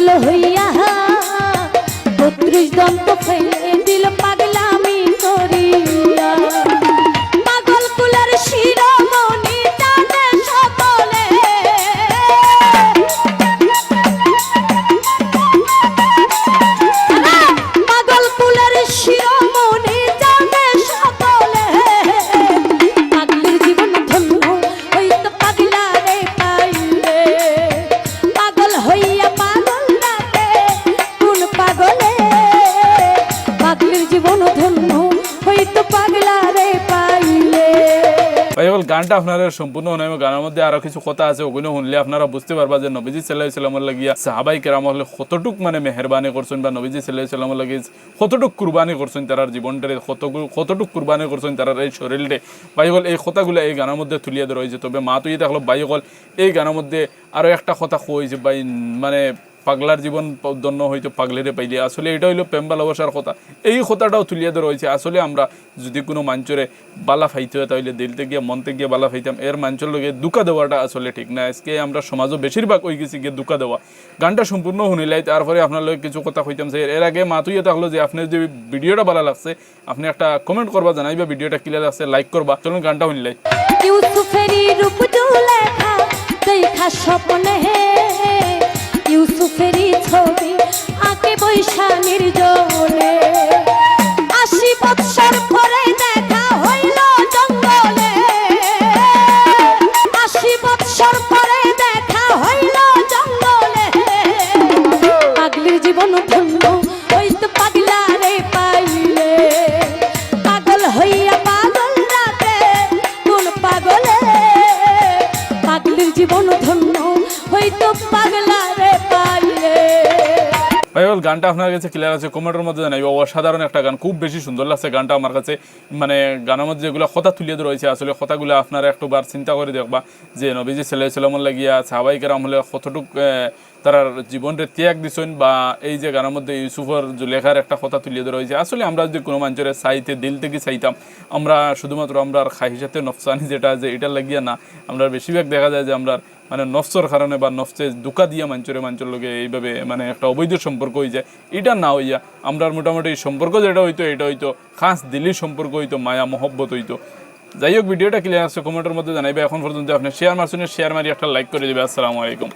পাগল হইয়া বত্রিশ দন্ত ফেলে দিল পাগলামি গানটা আপনারা সম্পূর্ণ শুনাই গানের মধ্যে আরও কিছু কথা আছে, ওগুলো শুনলে আপনারা বুঝতে পারবা যে নবীজি সাল্লাহ সাল্লামের লাগিয়া সাহাবাই কেরাম হলে কতটুক মানে মেহরবানি করছেন বা নবীজি সাল্লাহ সাল্লামের লাগে কতটুক কুরবানি করছেন তার জীবনটারে, কতগুলো কতটুক কুরবানি করছেন তার এই শরীরে ভাই বল এই কথাগুলো এই গানের মধ্যে তুলিয়ে ধরা হয়েছে। তবে মা তুই দেখল ভাই বল এই গানের মধ্যে আরও একটা কথা কইছে, বাই মানে পাগলার জীবন দন্য হয়তো পাগলেরে পাইলে। আসলে এটা হইল প্রেম ভালোবাসার কথা। এই কথাটাও তুলিয়া ধরা হয়েছে আসলে আমরা যদি কোনো মাঞ্চরে বালা ফাইতে হয় তাহলে দিলতে গিয়ে, মনতে গিয়ে বালা ফাইতাম এর মাঞ্চর লগে দুকা দেওয়াটা আসলে ঠিক না আজকে আমরা সমাজও বেশিরভাগ হয়ে গেছি গিয়ে দুকা দেওয়া। গানটা সম্পূর্ণ শুনিলাই তারপরে আপনার লগে কিছু কথা কইতাম যে এর আগে মাতুইয়ে থাকল যে আপনার যদি ভিডিওটা ভালো লাগছে, আপনি একটা কমেন্ট করবা জানাইবা ভিডিওটা ক্লিয়ার লাগছে লাইক করবা চলুন গানটা শুনলাই। ইউসুফেরই ছবি আঁকে বৈশা নির্জনে আশি বৎসর পরে দেখা হইল জঙ্গলে। আশি বৎসর পরে দেখা হইল জঙ্গলে। পাগলির জীবন ধন্য হইতো পাগলারে পাইলে। পাগল হইয়া পাগল রাতে, কোন পাগলে? পাগলির জীবন ধন্য হইতো ভাই বল গানটা আপনার কাছে ক্লিয়ার আছে, কমেন্টের মধ্যে জানাই। অসাধারণ একটা গান, খুব বেশি সুন্দর লাগছে গানটা আমার কাছে। মানে গানের মধ্যে যেগুলো কথা তুলিয়ে রয়েছে আসলে কথাগুলো আপনারা একটুবার চিন্তা করে দেখবা। যে নবীজি সাল্লাহ সাল্লামর লাগিয়া সাহাবাই কেরাম হলে কতটুক তারা জীবনরে ত্যাগ দিছেন বা এই যে গানের মধ্যে ইউসুফর লেখার একটা কথা তুলিয়ে ধরা হয়েছে, আসলে আমরা যদি কোনো মানুষের চাইতে, দিল থেকে চাইতাম, আমরা শুধুমাত্র আমরা খাইসাতে নফসানি যেটা যে এটা লাগিয়া না। আমরা বেশিরভাগ দেখা যায় যে আমরা মানে নফসর কারণে বা নফসে দুকা দিয়া মাঞ্চরে মাঞ্চর লগে এইভাবে মানে একটা অবৈধ সম্পর্ক হয়ে যায়। এটা না হইয়া আমরা মোটামুটি সম্পর্ক যেটা হইতো, এটা হইতো, খাস দিল্লির সম্পর্ক হইতো, মায়া, মহব্বত হইতো। যাই হোক, ভিডিওটা ক্লিয়ার আছে, কমেন্টের মধ্যে জানাইবে। এখন পর্যন্ত আপনি শেয়ার মারছেন শেয়ার মারি একটা লাইক করে দেবে। আসসালামু আলাইকুম।